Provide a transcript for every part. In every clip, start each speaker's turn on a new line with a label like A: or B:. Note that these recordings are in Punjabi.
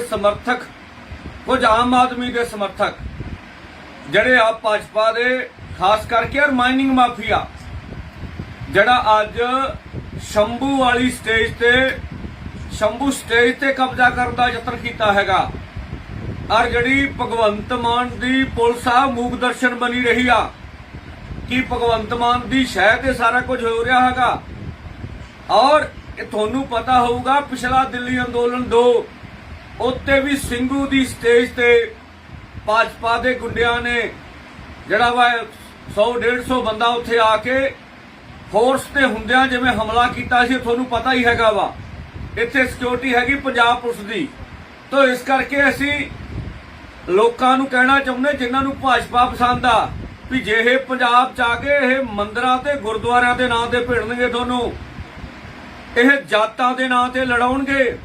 A: ਸਮਰਥਕ, ਕੁਝ ਆਮ ਆਦਮੀ ਦੇ ਸਮਰਥਕ, ਜਿਹੜੇ ਆ ਭਾਜਪਾ ਦੇ, ਖਾਸ ਕਰਕੇ ਔਰ ਮਾਈਨਿੰਗ ਮਾਫੀਆ, ਜਿਹੜਾ ਅੱਜ ਸ਼ੰਭੂ ਵਾਲੀ ਸਟੇਜ ਤੇ, ਸ਼ੰਭੂ ਸਟੇਜ ਤੇ ਕਬਜ਼ਾ ਕਰਨ ਦਾ ਯਤਨ ਕੀਤਾ ਹੈਗਾ। ਔਰ ਜਿਹੜੀ ਭਗਵੰਤ ਮਾਨ ਦੀ ਪੁਲਿਸ ਆ, ਮੂਕ ਦਰਸ਼ਨ ਬਣੀ ਰਹੀ ਆ, ਕਿ ਭਗਵੰਤ ਮਾਨ ਦੀ ਸ਼ਹਿ ਤੇ ਸਾਰਾ ਕੁਝ ਹੋ ਰਿਹਾ ਹੈਗਾ? ਔਰ ਇਹ ਤੁਹਾਨੂੰ ਪਤਾ ਹੋਊਗਾ, ਪਿਛਲਾ ਦਿੱਲੀ ਅੰਦੋਲਨ 2 ਉੱਤੇ ਵੀ ਸਿੰਘੂ ਦੀ ਸਟੇਜ ਤੇ ਭਾਜਪਾ ਦੇ ਗੁੰਡਿਆਂ ਨੇ ਜਿਹੜਾ ਵਾ 100 150 ਬੰਦਾ ਉੱਥੇ ਆ ਕੇ ਫੋਰਸ ਤੇ ਹੁੰਦਿਆਂ ਜਿਵੇਂ ਹਮਲਾ ਕੀਤਾ ਸੀ, ਤੁਹਾਨੂੰ ਪਤਾ ਹੀ ਹੈਗਾ ਵਾ। ਇੱਥੇ ਸਿਕਿਉਰਿਟੀ ਹੈਗੀ ਪੰਜਾਬ ਪੁਲਿਸ ਦੀ। ਤੋਂ ਇਸ ਕਰਕੇ ਅਸੀਂ ਲੋਕਾਂ ਨੂੰ ਕਹਿਣਾ ਚਾਹੁੰਦੇ, ਜਿਨ੍ਹਾਂ ਨੂੰ ਭਾਜਪਾ ਪਸੰਦ ਆ, ਵੀ ਜੇ ਇਹ ਪੰਜਾਬ ਚ ਆ ਕੇ ਇਹ ਮੰਦਰਾਂ ਤੇ ਗੁਰਦੁਆਰਿਆਂ ਦੇ ਨਾਂ ਤੇ ਭਿੜਨਗੇ ਤੁਹਾਨੂੰ, ਇਹ ਜਾਤਾਂ ਦੇ ਨਾਂ ਤੇ ਲੜਾਉਣਗੇ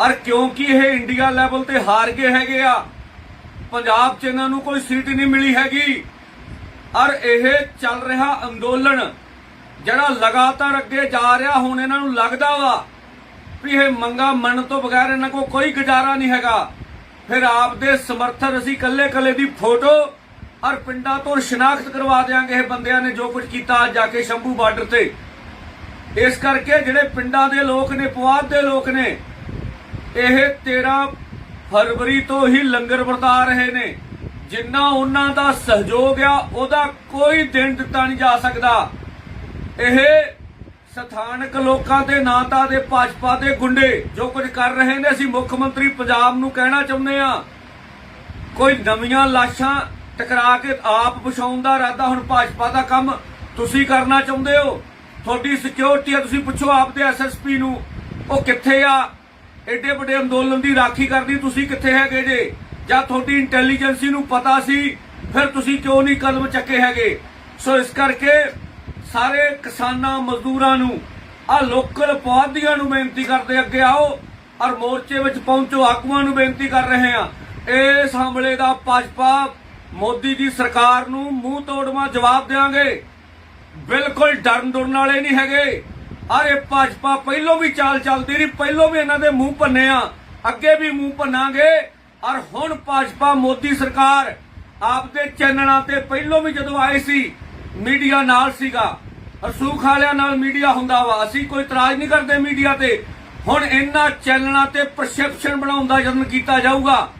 A: ਔਰ ਕਿਉਂਕਿ ਇਹ ਇੰਡੀਆ ਲੈਵਲ ਤੇ ਹਾਰ ਗਏ ਹੈਗੇ ਆ, ਪੰਜਾਬ 'ਚ ਇਹਨਾਂ ਨੂੰ ਕੋਈ ਸੀਟ ਨਹੀਂ ਮਿਲੀ ਹੈਗੀ। ਔਰ ਇਹ ਚੱਲ ਰਿਹਾ ਅੰਦੋਲਨ, ਜਿਹੜਾ ਲਗਾਤਾਰ ਅੱਗੇ ਜਾ ਰਿਹਾ, ਹੁਣ ਇਹਨਾਂ ਨੂੰ ਲੱਗਦਾ ਵਾ ਵੀ ਇਹ ਮੰਗਾ ਮੰਨ ਤੋਂ ਬਗੈਰ ਇਹਨਾਂ ਕੋਲ ਕੋਈ ਗੁਜ਼ਾਰਾ ਨਹੀਂ ਹੈਗਾ। ਫਿਰ ਆਪ ਦੇ ਸਮਰਥਨ ਅਸੀਂ ਕੱਲੇ ਕੱਲੇ ਦੀ ਫੋਟੋ ਔਰ ਪਿੰਡਾਂ ਤੋਂ ਸ਼ਨਾਖਤ ਕਰਵਾ ਦੇਾਂਗੇ ਇਹ ਬੰਦਿਆਂ ਨੇ ਜੋ ਕੁਝ ਕੀਤਾ ਅੱਜ ਜਾ ਕੇ ਸ਼ੰਭੂ ਬਾਰਡਰ ਤੇ। ਇਸ ਕਰਕੇ ਜਿਹੜੇ ਪਿੰਡਾਂ ਦੇ ਲੋਕ ਨੇ, ਪੁਆਧ ਦੇ ਲੋਕ ਨੇ ਇਹ 13 ਫਰਵਰੀ ਤੋਂ ਹੀ ਲੰਗਰ ਵਰਤਾ ਰਹੇ ਨੇ। ਜਿੰਨਾ ਉਹਨਾਂ ਦਾ ਸਹਿਯੋਗ ਆ, ਉਹਦਾ ਕੋਈ ਦਿਨ ਦਿੱਤਾ ਨਹੀਂ ਜਾ ਸਕਦਾ। ਇਹ ਸਥਾਨਕ ਲੋਕਾਂ ਦੇ ਨਾਂ ਤਾਂ ਦੇ ਭਾਜਪਾ ਦੇ ਗੁੰਡੇ ਜੋ ਕੁਝ ਕਰ ਰਹੇ ਨੇ, ਅਸੀਂ ਮੁੱਖ ਮੰਤਰੀ ਪੰਜਾਬ ਨੂੰ ਕਹਿਣਾ ਚਾਹੁੰਦੇ ਆ ਕੋਈ ਨਵੀਆਂ ਲਾਸ਼ਾਂ ਟਕਰਾ ਕੇ ਆਪ ਵਿਛਾਉਣ ਦਾ ਇਰਾਦਾ ਹੁਣ ਭਾਜਪਾ ਦਾ ਕੰਮ ਤੁਸੀਂ ਕਰਨਾ ਚਾਹੁੰਦੇ ਹੋ? ਤੁਹਾਡੀ ਸਿਕਿਉਰਿਟੀ ਆ, ਤੁਸੀਂ ਪੁੱਛੋ ਆਪ ਦੇ ਐਸਐਸਪੀ ਨੂੰ। ਉਹ ਕਿੱਥੇ ਆ? ਐਡੇ ਵੱਡੇ ਅੰਦੋਲਨ ਦੀ ਰਾਖੀ ਕਰਦੀ ਤੁਸੀਂ ਕਿੱਥੇ ਹੈਗੇ ਜੇ? ਜਾਂ ਤੁਹਾਡੀ ਇੰਟੈਲੀਜੈਂਸੀ ਨੂੰ ਪਤਾ ਸੀ, ਫਿਰ ਤੁਸੀਂ ਕਿਉਂ ਨਹੀਂ ਕਦਮ ਚੱਕੇ ਹੈਗੇ? ਸੋ ਇਸ ਕਰਕੇ ਸਾਰੇ ਕਿਸਾਨਾਂ ਮਜ਼ਦੂਰਾਂ ਨੂੰ, ਆ ਲੋਕਲ ਪੌਦੀਆਂ ਨੂੰ ਬੇਨਤੀ ਕਰਦੇ ਅੱਗੇ ਆਓ, ਔਰ ਮੋਰਚੇ ਵਿੱਚ ਪਹੁੰਚੋ, ਆਗੂਆਂ ਨੂੰ ਬੇਨਤੀ ਕਰ ਰਹੇ ਆ ਇਸ ਹਮਲੇ ਦਾ ਭਾਜਪਾ, ਮੋਦੀ ਦੀ ਸਰਕਾਰ ਨੂੰ ਮੂੰਹ ਤੋੜਵਾ ਜਵਾਬ ਦੇਵਾਂਗੇ ਬਿਲਕੁਲ ਡਰਨ ਡਰਨ ਵਾਲੇ ਨਹੀਂ ਹੈਗੇ। ਅਰੇ ਭਾਜਪਾ ਪਹਿਲੋਂ ਵੀ ਚਾਲ ਚੱਲਦੀ ਰਹੀ ਪਹਿਲੋਂ ਵੀ ਇਹਨਾਂ ਦੇ ਮੂੰਹ ਭੰਨੇ ਆ। ਅੱਗੇ ਵੀ ਮੂੰਹ ਭੰਨਾਂਗੇ। ਔਰ ਹੁਣ ਭਾਜਪਾ, ਮੋਦੀ ਸਰਕਾਰ ਆਪਦੇ ਚੈਨਲਾਂ ਤੇ ਪਹਿਲੋਂ ਵੀ ਜਦੋਂ ਆਏ ਸੀ, ਮੀਡੀਆ ਨਾਲ ਸੀਗਾ। ਅਸੂਖ ਵਾਲਿਆਂ ਨਾਲ ਮੀਡੀਆ ਹੁੰਦਾ ਵਾ। ਅਸੀਂ ਕੋਈ ਇਤਰਾਜ਼ ਨਹੀਂ ਕਰਦੇ ਮੀਡੀਆ ਤੇ। ਹੁਣ ਇਹਨਾਂ ਚੈਨਲਾਂ ਤੇ ਪਰਸੈਪਸ਼ਨ ਬਣਾਉਣ ਦਾ ਯਤਨ ਕੀਤਾ ਜਾਊਗਾ।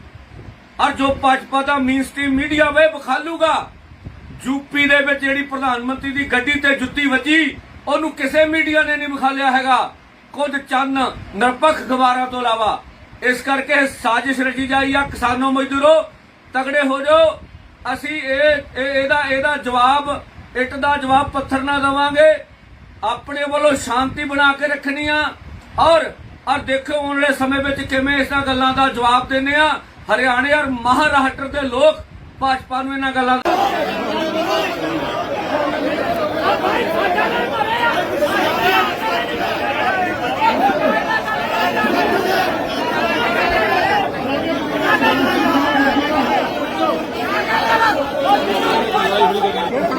A: ਔਰ ਜੋ ਭਾਜਪਾ ਦਾ ਮੇਨ ਸਟ੍ਰੀਮ ਮੀਡੀਆ ਵੇ ਵਿਖਾਲੂਗਾ। ਯੂਪੀ ਦੇ ਵਿੱਚ ਜਿਹੜੀ ਪ੍ਰਧਾਨ ਮੰਤਰੀ ਦੀ ਗੱਡੀ ਤੇ ਜੁੱਤੀ ਵੱਜੀ ਉਹਨੂੰ ਕਿਸੇ ਮੀਡੀਆ ਨੇ ਨਹੀਂ ਵਿਖਾਲਿਆ ਹੈਗਾ। ਕੁਝ ਚੰਨ ਨਿਰਪੱਖ ਗਵਾਰਾਂ ਤੋਂ ਇਲਾਵਾ ਇਸ ਕਰਕੇ ਸਾਜ਼ਿਸ਼ ਰਚੀ ਜਾਈ ਆ, ਕਿਸਾਨੋ ਮਜ਼ਦੂਰੋ ਤਗੜੇ ਹੋ ਜਾਓ। ਅਸੀਂ ਇਹ ਇਹਦਾ ਇਹਦਾ ਜਵਾਬ, ਇੱਟ ਦਾ ਜਵਾਬ ਪੱਥਰ ਨਾਲ ਦਵਾਂਗੇ। ਆਪਣੇ ਵੱਲੋਂ ਸ਼ਾਂਤੀ ਬਣਾ ਕੇ ਰੱਖਣੀ ਆ। ਔਰ ਔਰ ਦੇਖੋ ਆਉਣ ਵਾਲੇ ਸਮੇਂ ਵਿੱਚ ਕਿਵੇਂ ਇਸ ਗੱਲਾਂ ਦਾ ਜਵਾਬ ਦਿੰਦੇ ਆ। ਹਰਿਆਣੇ ਔਰ ਮਹਾਰਾਸ਼ਟਰ ਦੇ ਲੋਕ ਭਾਜਪਾ ਨੂੰ ਇਹਨਾਂ ਗੱਲਾਂ ਦਾ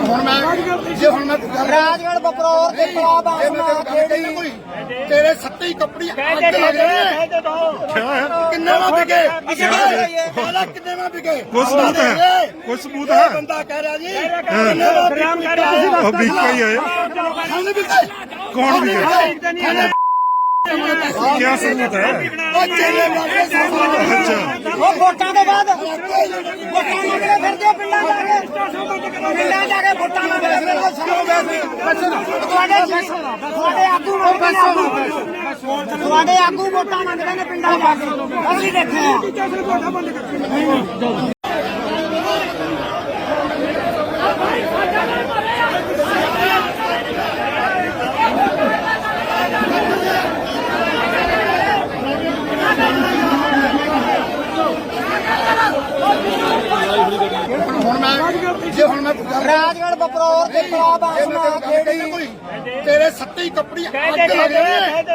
B: ਹੁਣ ਮੈਂ ਜੇ ਹੁਣ ਮੈਂ ਗੱਲ
C: ਰਾਜਗੜ ਬਪਰੋਰ ਤੇ ਪਲਾਬ
B: ਇਹ ਮੈਂ
C: ਆਸਮਾ
B: ਤੈਨੂੰ ਗੱਲ ਕਹੀ ਕੋਈ? ਤੇਰੇ ਸੱਤੇ ਹੀ। ਕੱਪੜੀ ਅੱਗ ਲੱਗ ਜਾਣੀ ਕਿੰਨੇ ਵਾ ਵਿਕੇ?
C: ਕਿਹੜੇ
B: ਕਿੰਨੇ ਵਾ ਵਿਕੇ?
D: ਕੁਛ ਸਬੂਤ ਹੈ? ਕੁਛ ਸਬੂਤ ਹੈ?
B: ਬੰਦਾ ਕਹਿ ਰਿਹਾ ਜੀ ਕਿੰਨੇ ਵਾ ਵਿਕੇ?
D: ਉਹ ਵਿਕੇ ਹੀ ਹੋਏ।
B: ਸਾਨੂੰ ਵਿਕੇ?
D: ਕੌਣ ਵਿਕੇ? ਕੀ ਸਬੂਤ ਹੈ?
B: ਉਹ ਚੇਲੇ ਮਾਰੇ
D: ਅੱਛਾ।
C: ਉਹ ਵੋਟਾਂ ਤੋਂ ਬਾਅਦ, ਵੋਟਾਂ ਮੰਗਦੇ ਫਿਰਦੇ ਪਿੰਡਾਂ ਜਾ ਕੇ। ਪਿੰਡਾਂ ਜਾ ਕੇ ਵੋਟਾਂ ਮੰਗਦੇ ਫਿਰਦੇ ਤੁਹਾਡੇ ਤੁਹਾਡੇ ਆਗੂ ਮੰਗਦੇ ਆਗੂ। ਤੁਹਾਡੇ ਆਗੂ ਵੋਟਾਂ ਮੰਗਦੇ ਨੇ ਪਿੰਡਾਂ ਜਾ ਕੇ। ਅਸੀਂ
B: ਦੇਖਿਆ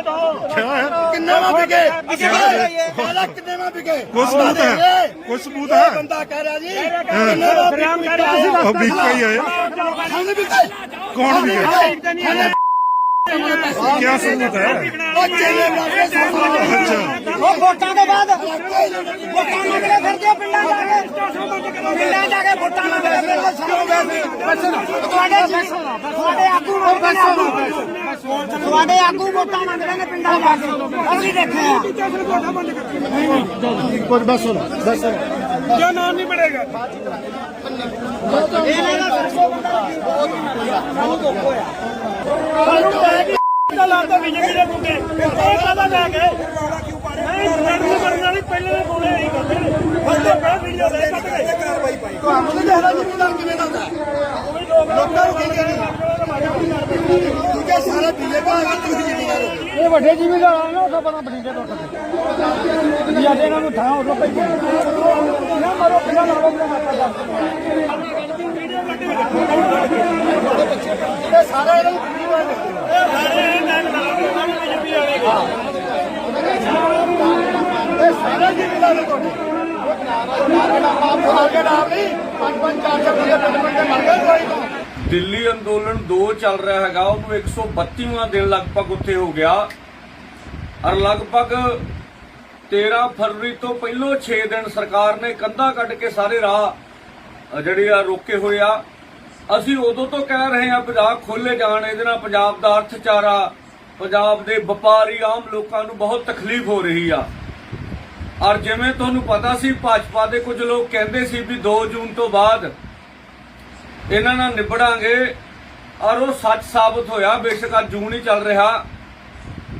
B: ਕਿੰਨੇ ਵਾ ਵਿਕੇ
C: ਅਸੀਂ ਕਿਹੜੇ ਲਈਏ?
B: ਪਹਿਲਾਂ ਕਿੰਨੇ ਵਾ ਵਿਕੇ
D: ਕੁਛ ਸਬੂਤ ਹੈ? ਕੁਛ ਸਬੂਤ ਹੈ?
B: ਇਹ ਬੰਦਾ ਕਹਿ ਰਿਹਾ ਜੀ ਕਿੰਨੇ ਵਾ ਵਿਕੇ
D: ਉਹ ਵਿਕੇ ਹੀ ਹੋਏ
B: ਸਾਨੂੰ ਵਿਕੇ
D: ਕੌਣ ਵਿਕੇ क्या सबूत है
B: ਉਹ ਚੇਲੇ ਮਾਰੇ ਸਾਹਮਣੇ
D: अच्छा
C: ਉਹ ਵੋਟਾਂ ਤੋਂ ਬਾਅਦ ਵੋਟਾਂ ਮੰਗਦੇ ਫਿਰਦੇ ਹੋ ਪਿੰਡਾਂ ਜਾ ਕੇ ਪਿੰਡਾਂ ਜਾ ਕੇ ਵੋਟਾਂ ਮੰਗਦੇ ਫਿਰਦੇ ਹੋ ਸਾਨੂੰ ਤੁਹਾਡੇ ਤੁਹਾਡੇ ਆਗੂ ਮੰਗਦੇ ਨੇ ਆਗੂ ਤੁਹਾਡੇ ਆਗੂ ਵੋਟਾਂ ਮੰਗਦੇ ਨੇ ਪਿੰਡਾਂ ਜਾ ਕੇ ਅਸੀਂ ਦੇਖੇ ਆ
B: ਕੁਝ ਬਸ ਸੁਣ ਬਸ ਸੁਣ
E: ਲਾਤਾ ਬੀਜੇਪੀ ਦੇ ਮੁੰਡੇ। ਇਹ ਕਾਹਦਾ ਲੈ ਗਏ ਨਹੀਂ ਲੜਨ ਮਰਨ ਵਾਲੀ ਪਹਿਲੇ ਦੇ ਬੋਲੇ ਨਹੀਂ ਕਰਦੇ ਨੇ। ਬੰਦੇ ਬੜਾ ਵੀਡੀਓ ਦੇ ਕੱਟ ਗਏ
B: ਤੁਹਾਨੂੰ ਨਹੀਂ ਦੇਖਦਾ ਜ਼ਿਮੀਦਾਰ ਕਿਵੇਂ ਦਾ ਹੁੰਦਾ? ਲੋਕਾਂ ਨੂੰ ਕੀ ਕਹਿੰਦੇ ਹੈ ਸਾਰੇ ਬੀਜੇਪੀ ਆ ਗਏ ਤੁਸੀਂ ਜ਼ਿਮੀਦਾਰ
E: ਇਹ ਵੱਡੇ ਜ਼ਿਮੀਦਾਰ ਆ ਨਾ ਉਹਦਾ ਪਤਾ ਬਠਿੰਡੇ ਤੋਂ ਉੱਠਦੇ ਜਾਂ ਇਹਨਾਂ ਨੂੰ ਥਾਂ ਉਦੋਂ ਪਈ ਨਾ ਮਾਰੋ ਪਿਆ ਲਾ ਲਓ
B: ਇਹ ਸਾਰੇ ਇਹਨਾਂ ਨੂੰ ਪੀੜੀ ਹੋਏ ਨੇ। ਇਹ ਸਾਰੇ ਜ਼ਿਮੀਦਾਰ ਨੇ ਤੁਹਾਡੇ ਆਪ ਆ ਕੇ ਨਾਮ ਨਹੀਂ ਪੰਜ ਪੰਜ ਚਾਰ ਚਾਰ ਬੰਦੇ ਪਿੰਡ ਪਿੰਡ ਦੇ ਮਰ ਗਏ ਕੋਈ ਤੋਂ
A: ਦਿੱਲੀ ਅੰਦੋਲਨ 2 ਚੱਲ ਰਿਹਾ ਹੈਗਾ, ਉਹਨੂੰ 132ਵਾਂ ਦਿਨ ਲਗਭਗ ਉੱਥੇ ਹੋ ਗਿਆ। ਔਰ ਲਗਭਗ 13 ਫਰਵਰੀ ਤੋਂ ਪਹਿਲੋਂ 6 ਦਿਨ ਸਰਕਾਰ ਨੇ ਕੰਧਾ ਕੱਢ ਕੇ ਸਾਰੇ ਰਾਹ ਜਿਹੜੇ ਆ, ਰੋਕੇ ਹੋਏ ਆ। ਅਸੀਂ ਉਦੋਂ ਤੋਂ ਕਹਿ ਰਹੇ ਆ ਪੰਜਾਬ ਖੋਲੇ ਜਾਣ, ਇਹਦੇ ਨਾਲ ਪੰਜਾਬ ਦਾ ਅਰਥਚਾਰਾ, ਪੰਜਾਬ ਦੇ ਵਪਾਰੀ ਆਮ ਲੋਕਾਂ ਨੂੰ ਬਹੁਤ ਤਕਲੀਫ ਹੋ ਰਹੀ ਆ। ਔਰ ਜਿਵੇਂ ਤੁਹਾਨੂੰ ਪਤਾ ਸੀ, ਭਾਜਪਾ ਦੇ ਕੁਝ ਲੋਕ ਕਹਿੰਦੇ ਸੀ ਵੀ 2 ਜੂਨ ਤੋਂ ਬਾਅਦ ਇਹਨਾਂ ਨਾਲ ਨਿਬੜਾਂਗੇ ਔਰ ਉਹ ਸੱਚ ਸਾਬਤ ਹੋਇਆ। ਬੇਸ਼ੱਕ ਅੱਜ ਜੂਨ ਹੀ ਚੱਲ ਰਿਹਾ।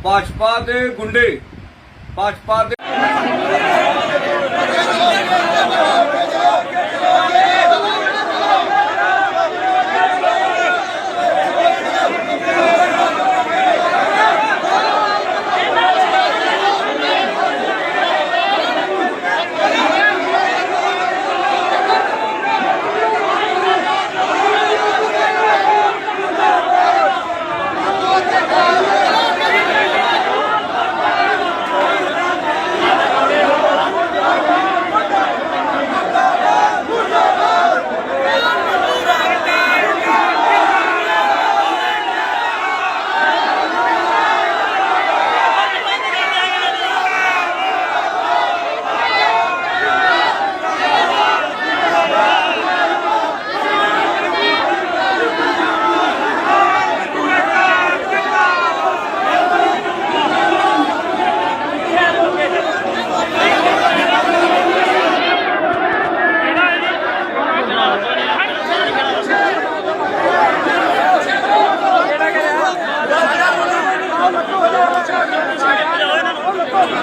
A: ਭਾਜਪਾ ਦੇ ਗੁੰਡੇ, ਭਾਜਪਾ ਦੇ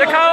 E: দেখাও।